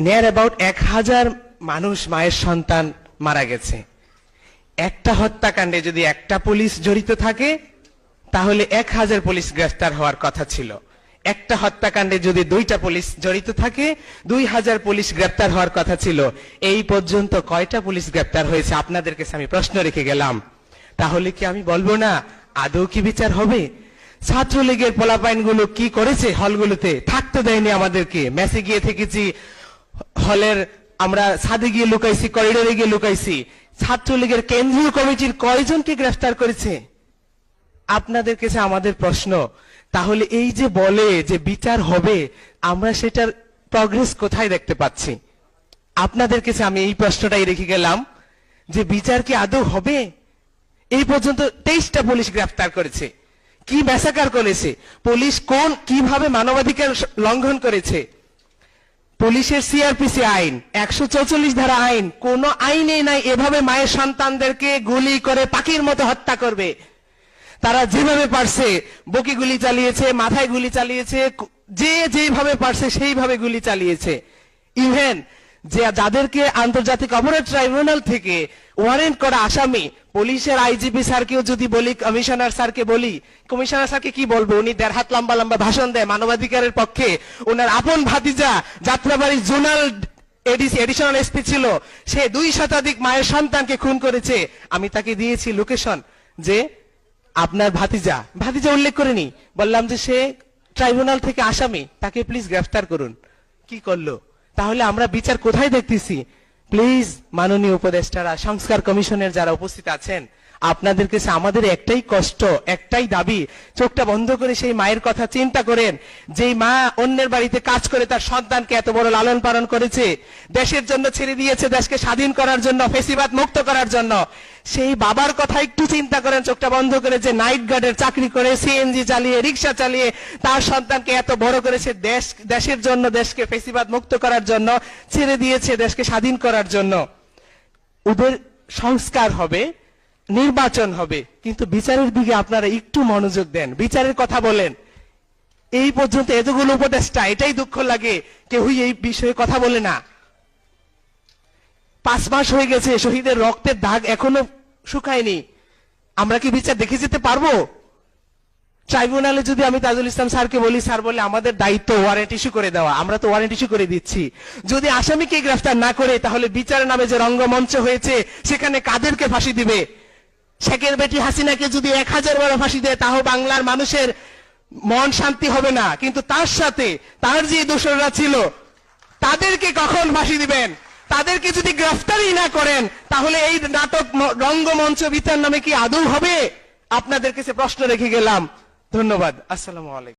Near about এক হাজার মানুষ মায়ের সন্তান মারা গেছে। একটা হত্যাকাণ্ডে যদি একটা পুলিশ জড়িত থাকে, তাহলে এক হাজার পুলিশ গ্রেফতার হওয়ার কথা ছিল। একটা হত্যাকাণ্ডে যদি দুইটা পুলিশ জড়িত থাকে, দুই হাজার পুলিশ গ্রেপ্তার হওয়ার কথা ছিল। এই পর্যন্ত কয়টা পুলিশ গ্রেপ্তার হয়েছে? আপনাদের কাছে আমি প্রশ্ন রেখে গেলাম। তাহলে কি আমি বলব না? আদৌ কি বিচার হবে? ছাত্রলীগের পোলাপাইনগুলো কি করেছে হলগুলোতে? থাকতে দেয়নি আমাদেরকে। মেসে গিয়ে থেকেছি হলের আমরা ছাদে গিয়ে লুকাইছি করিডোরে গিয়ে লুকাইছি। ছাত্রলীগের কেন্দ্রীয় কমিটির কয়জনকে গ্রেফতার করেছে? আপনাদের কাছে আমাদের প্রশ্ন, তাহলে এই যে বলে যে বিচার হবে, আমরা সেটার প্রগ্রেস কোথায় দেখতে পাচ্ছি? আপনাদের কাছে আমি এই প্রশ্নটাই রেখে গেলাম, যে বিচার কি আদৌ হবে? এই পর্যন্ত তেইশটা পুলিশ গ্রেফতার করেছে। কি ব্যাসাকার করেছে? পুলিশ কোন, কীভাবে মানবাধিকার লঙ্ঘন করেছে? পুলিশের সিআরপিসি আইন, একশো চৌচল্লিশ ধারা আইন, কোন আইনে নাই এভাবে মায়ের সন্তানদেরকে গুলি করে পাখির মতো হত্যা করবে। তারা যেভাবে পারছে, বকি গুলি চালিয়েছে, মাথায় গুলি চালিয়েছে যে যেভাবে পারছে সেইভাবে গুলি চালিয়েছে। ইভেন যে যাদেরকে আন্তর্জাতিক অপরাধ ট্রাইব্যুনাল থেকে ওয়ারেন্ট করা আসামি পুলিশের আইজিপি স্যারকেও যদি বলি, কমিশনার স্যারকে বলি, কমিশনার স্যারকে কি বলব? উনি দেড় হাত লম্বা লম্বা ভাষণ দেয় মানবাধিকারের পক্ষে। ওনার আপন ভাতিজা যাত্রাবাড়ি জোনাল এডিশনাল এসপি ছিল। সে দুই শতাধিক মায়ের সন্তানকে খুন করেছে। আমি তাকে দিয়েছি লোকেশন যে আপনার ভাতিজা। ভাতিজা উল্লেখ করেনি। বললাম যে সে ট্রাইব্যুনাল থেকে আসামি। তাকে প্লিজ গ্রেফতার করুন। কি করল? তাহলে আমরা বিচার কোথায় দেখতেছি? প্লিজ মাননীয় উপদেষ্টারা সংস্কার কমিশনের যারা উপস্থিত আছেন আপনাদের কাছে আমাদের একটাই কষ্ট, একটাই দাবি, চোখটা বন্ধ করে সেই মায়ের কথা চিন্তা করেন, যেই মা অন্যের বাড়িতে কাজ করে তার সন্তানকে এত বড় লালন পালন করেছে, দেশের জন্য ছেড়ে দিয়েছে, দেশকে স্বাধীন করার জন্য, ফেসিবাদ মুক্ত করার জন্য। সেই বাবার কথা একটু চিন্তা করেন, চোখটা বন্ধ করে যে নাইট গার্ডের চাকরি করে, সিএনজি চালিয়ে, রিক্সা চালিয়ে, তার সন্তানকে এত বড় করেছে দেশ, দেশের জন্য, দেশকে ফেসিবাদ মুক্ত করার জন্য, ছেড়ে দিয়েছে, দেশকে স্বাধীন করার জন্য। ওদের সংস্কার হবে নির্বাচন হবে। কিন্তু বিচারের দিকে আপনারা একটু মনোযোগ দেন। বিচারের কথা বলেন। এই পর্যন্ত এতগুলো উপদেষ্টা, এটাই দুঃখ লাগে। কেউই এই বিষয়ে কথা বলে না। পাঁচ মাস হয়ে গেছে, শহীদের রক্তের দাগ এখনও শুকায়নি। আমরা কি বিচার দেখে যেতে পারব? ট্রাইব্যুনালে যদি আমি তাজুল ইসলাম স্যারকে বলি, স্যার বলে, আমাদের দায়িত্ব ওয়ারেন্ট ইস্যু করে দেওয়া। আমরা তো ওয়ারেন্ট ইস্যু করে দিচ্ছি। যদি আসামিকে গ্রেফতার না করে, তাহলে বিচারের নামে যে রঙ্গমঞ্চ হয়েছে, সেখানে কাদেরকে ফাঁসি দিবে? শেখের বেটি হাসিনাকে যদি এক হাজার বারো ফাঁসি দেয়, তাও বাংলার মানুষের মন শান্তি হবে না। কিন্তু তার সাথে তার যে দোষরা ছিল, তাদেরকে কখন ফাঁসি দিবেন? তাদেরকে যদি গ্রেফতারি না করেন, তাহলে এই নাটক রঙ্গমঞ্চ বিচার নামে কি আদৌ হবে? আপনাদের কাছে প্রশ্ন রেখে গেলাম। ধন্যবাদ। আসসালামু আলাইকুম।